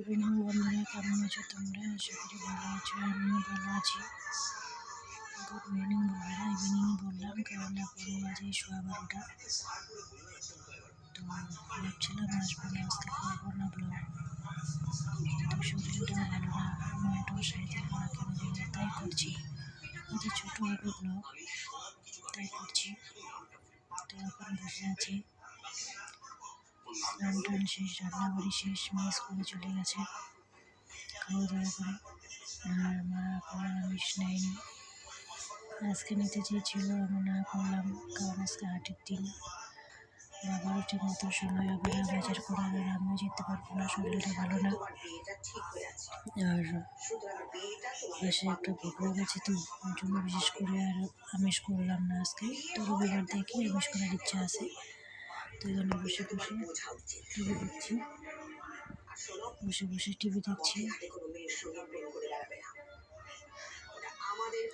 Evening বন্ধুরা কেমন আছো তোমরা? আশা করি ভালো আছো, আমিও ভালো আছি। গুড মর্নিং বন্ধুরা ইভিনিং বললাম কারণ এখন বাজে সোয়া বারোটা। তো ভাবছিলাম আসব না, আজকে করব না ব্লগ কিন্তু শরীরটা ভালো না মনটাও সাইতে না কেন জানি, তাই করছি। হয়তো ছোটো হবে ব্লগ তাই করছি। তো এখন বসে আছি। স্নান টান শেষ রান্নাবাড়ি শেষ মেয়ে স্কুলে চলে গেছে। খাওয়া দাওয়া করে। আর মা এখন আমিষ নেয়নি। আজকে নিতে চেয়েছিল, আমি না করলাম, কারণ আজকে হাটের দিন। বাবারও ঠিক মতো সময় হবে না বাজার করার আর আমিও যেতে পারব না, শরীরটা ভালো না। আর পাশে একটা প্রোগ্রাম আছে তো, ওর জন্য বিশেষ করে আর আমিষ করলাম না আজকে। তো রবিবার দেখি, আমিষ করার ইচ্ছা আছে। এখানে বসে বসে টিভি দেখছি বসে বসে টিভি দেখছি।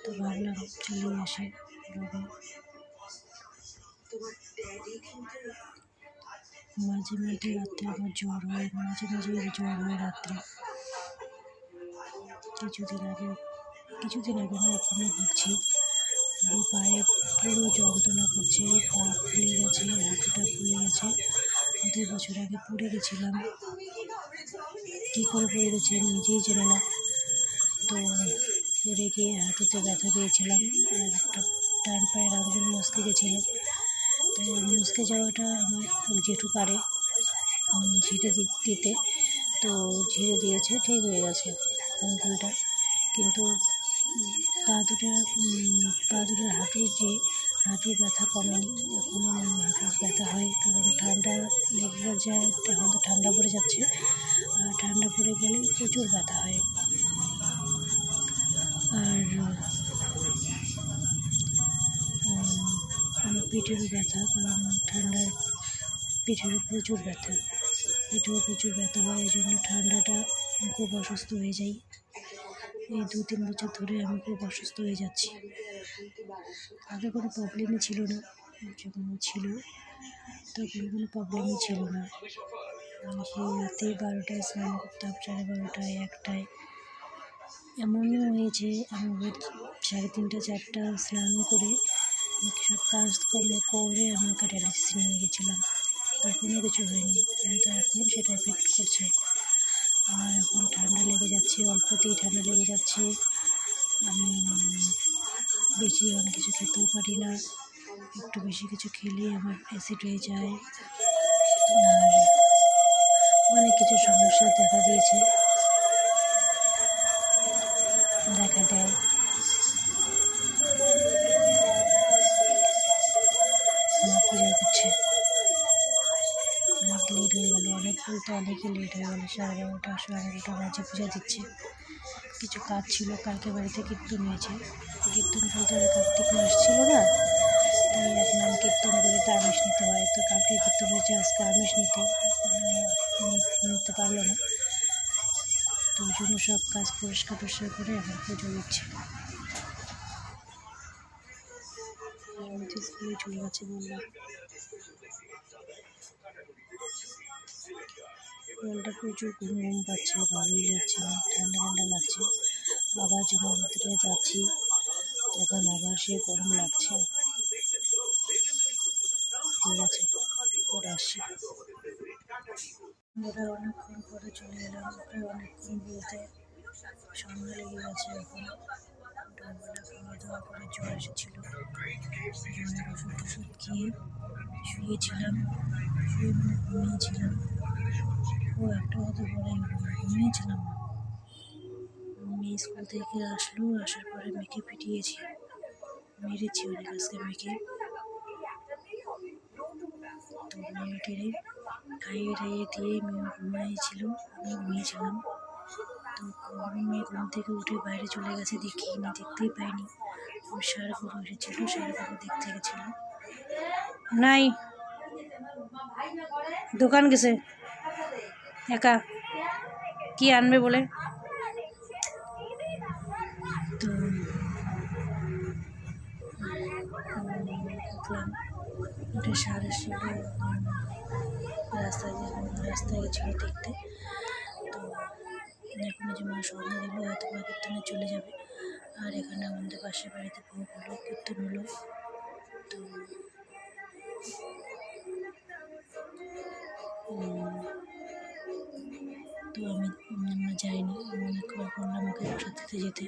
তো ভাবলাম চলে আসি। মাঝে মাঝে রাত্রে আমার জ্বর হয়, মাঝে মাঝে জ্বর হয় রাত্রে। কিছুদিন আগে কিছুদিন আগে না, এখনও ভুগছি। পায়ে পুরো যন্ত্রণা করছে, পা ফুলে গেছে, হাঁটুটা ফুলে গেছে। দুই বছর আগে পড়ে গেছিলাম। কী করে পড়ে গেছি নিজেই জানি না। তো পড়ে গিয়ে হাঁটুতে ব্যথা পেয়েছিলাম আর একটা ডান পায়ের আঙুল মস্কে গেছিল। তো মস্কে যাওয়াটা আমার জেঠু পারে ঝেড়ে দিতে। তো ঝেড়ে দিয়েছে, ঠিক হয়ে গেছে আঙুলটা কিন্তু পা দুটো উম, পা দুটোর হাঁটুর যে হাঁটুর ব্যথা কমেনি এখনও হাঁটুর ব্যথা হয় কারণ ঠান্ডা লেগে যায় এখন তো ঠান্ডা পড়ে যাচ্ছে আর ঠান্ডা পড়ে গেলে প্রচুর ব্যথা হয়। আর আমার পিঠেরও ব্যথা কারণ ঠান্ডার পিঠেরও প্রচুর ব্যথা পিঠেও প্রচুর ব্যথা হয় এই জন্য ঠান্ডাটা খুব অসুস্থ হয়ে যাই এই দু তিন বছর ধরে আমি খুব অসুস্থ হয়ে যাচ্ছি। আগে কোনো প্রবলেমই ছিল না যখন ছিল, তখন কোনো প্রবলেমই ছিল না। সেই রাতে বারোটায় স্নান করতাম সাড়ে বারোটায় একটায়। এমনও হয়েছে, আমি সাড়ে তিনটা, চারটা স্নান করে সব কাজকর্ম করে আমি ওকে ডায়ালিসিস নিয়ে গেছিলাম। তখনও কিছু হয়নি কিন্তু এখন সেটা এফেক্ট করছে। আমার এখন ঠান্ডা লেগে যাচ্ছে, অল্পতেই ঠান্ডা লেগে যাচ্ছে। আমি বেশি অনেক কিছু খেতেও পারি না। একটু বেশি কিছু খেলে আমার অ্যাসিড হয়ে যায়। আর অনেক কিছু সমস্যা দেখা দিয়েছে। দেখা দেয়। বলতে অনেকই লেট হয়ে গেলো, সাড়ে এগারোটা সাড়ে এগারোটা বাজে, পূজা দিচ্ছে। কিছু কাজ ছিল, কালকে বাড়িতে কীর্তন হয়েছে। কীর্তন বলতে আর কার্তিক মাস ছিল না? তাই এখন কীর্তন করে তো আমিষ নিতে হয়। তো কালকে কীর্তন হয়েছে, আজকে আমিষ নিতে। নিতে পারল না। তো ওই জন্য সব কাজ পরিষ্কার টরিষ্কার করে এখন পুজো দিচ্ছে। চলে গেছে বললাম মনটা প্রচুর ঘুম পাচ্ছে, ভালোই লাগছে না ঠান্ডা ঠান্ডা লাগছে। আবার যখন ভিতরে যাচ্ছি, তখন আবার সে গরম লাগছে। ঠিক আছে, পরে আসছি। আমরা অনেকক্ষণ পরে চলে এলাম, প্রায় অনেকক্ষণ বলতে সন্ধ্যা লেগে গেছে এখন। খাওয়া দাওয়া করে জ্বর এসেছিল। জ্বরের ওষুধ টষুধ খেয়ে শুয়েছিলাম, শুয়ে মানে ঘুমিয়েছিলাম। ও একটা কথা না ঘুমিয়েছিলাম না মেয়ে স্কুল থেকে আসলো, আসার পরে মেয়েকে পিটিয়েছি। মেরেছি অনেক আজকে মেয়েকে। তো মেয়ে টেরে খাইয়ে টাইয়ে দিয়ে মেয়ে ঘুমিয়েছিল আমি ঘুমিয়েছিলাম। তো আমি মেয়ে ঘুম থেকে উঠে বাইরে চলে গেছে দেখি না দেখতেই পাইনি। ওর সার গরু এসেছিল সার গরু দেখতে গেছিল। নাই। দোকান গেছে? একা? কি আনবে বলে? তো ওটা রাস্তায় রাস্তায় গেছিল দেখতে। তো যে কীর্তনে চলে যাবে। আর এখানে আমাদের পাশের বাড়িতে ভোগ হলো কীর্তন হলো। তো তো আমি যাইনি। অনেকবার বললাম প্রসাদ দিতে যেতে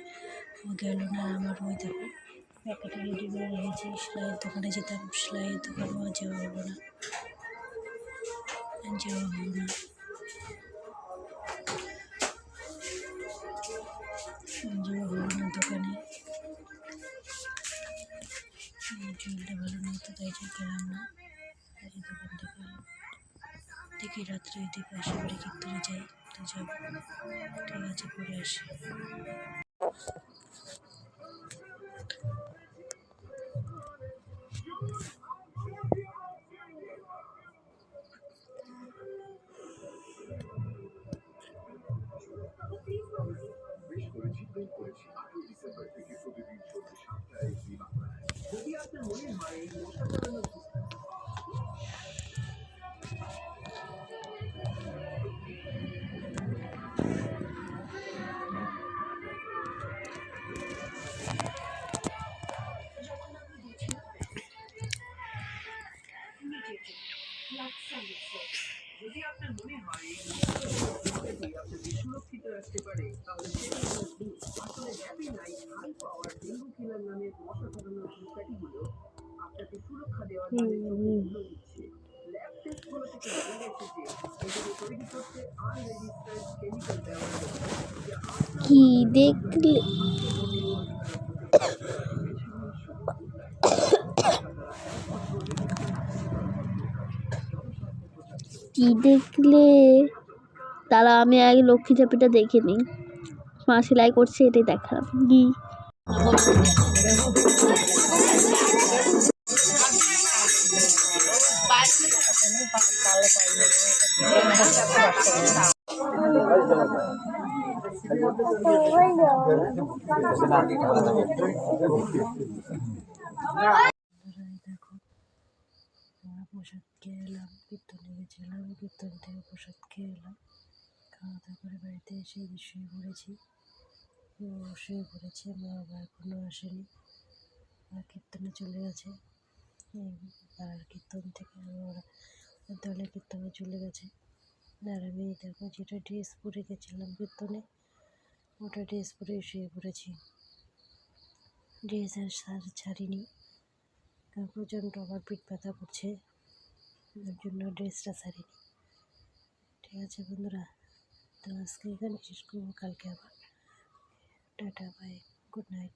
ও গেল না। আমার ওই দেখো প্যাকেটে রেডি করে রেখেছি। সেলাইয়ের দোকানে যেতাম, সেলাইয়ের দোকানেও যাওয়া হলো না। যাওয়া হলো না। যাওয়া হলো না দোকানে। ভালো গেলাম না। দোকান থেকে দেখি রাত্রে যদি পাশে বাড়ি কীর্তনে যাই। যাব। ঠিক আছে পরে আসি। মশা তাড়ানোর ধূপকাঠিগুলো আপনাকে সুরক্ষা দেওয়ার জন্য দিচ্ছে। ল্যাব টেস্টগুলো থেকে জানা গেছে যে এগুলো তৈরি করতে আর রেজিস্টার্ড কেমিক্যাল হয়েছে কি দেখলে? কি দেখলে? তারা আমি আগে লক্ষ্মী চাপিটা দেখে নিই। মা সেলাই করছে এটাই দেখালাম। কি প্রসাদ খেয়ে এলাম কীর্তনে গেছিলাম কীর্তন থেকে প্রসাদ খেয়ে এলাম খাওয়া দাওয়া করে বাড়িতে এসে যে শুয়ে পড়েছি। ও শুয়ে পড়েছে মা বাবা এখনও আসেনি। আর কীর্তনে চলে গেছে। পাড়ার কীর্তন থেকে ওরা দলে কীর্তনে চলে গেছে। আর আমি দেখো যেটা ড্রেস পরে গেছিলাম কীর্তনে, ওটা ড্রেস পরে শুয়ে পড়েছি। ড্রেস আর সার ছাড়িনি। কারণ প্রচণ্ড আমার পিঠ ব্যথা করছে। ওর জন্য ড্রেসটা ছাড়িনি। ঠিক আছে বন্ধুরা, তো আজকে এখানে শেষ করব। কালকে আবার। Tata, bye. Good night.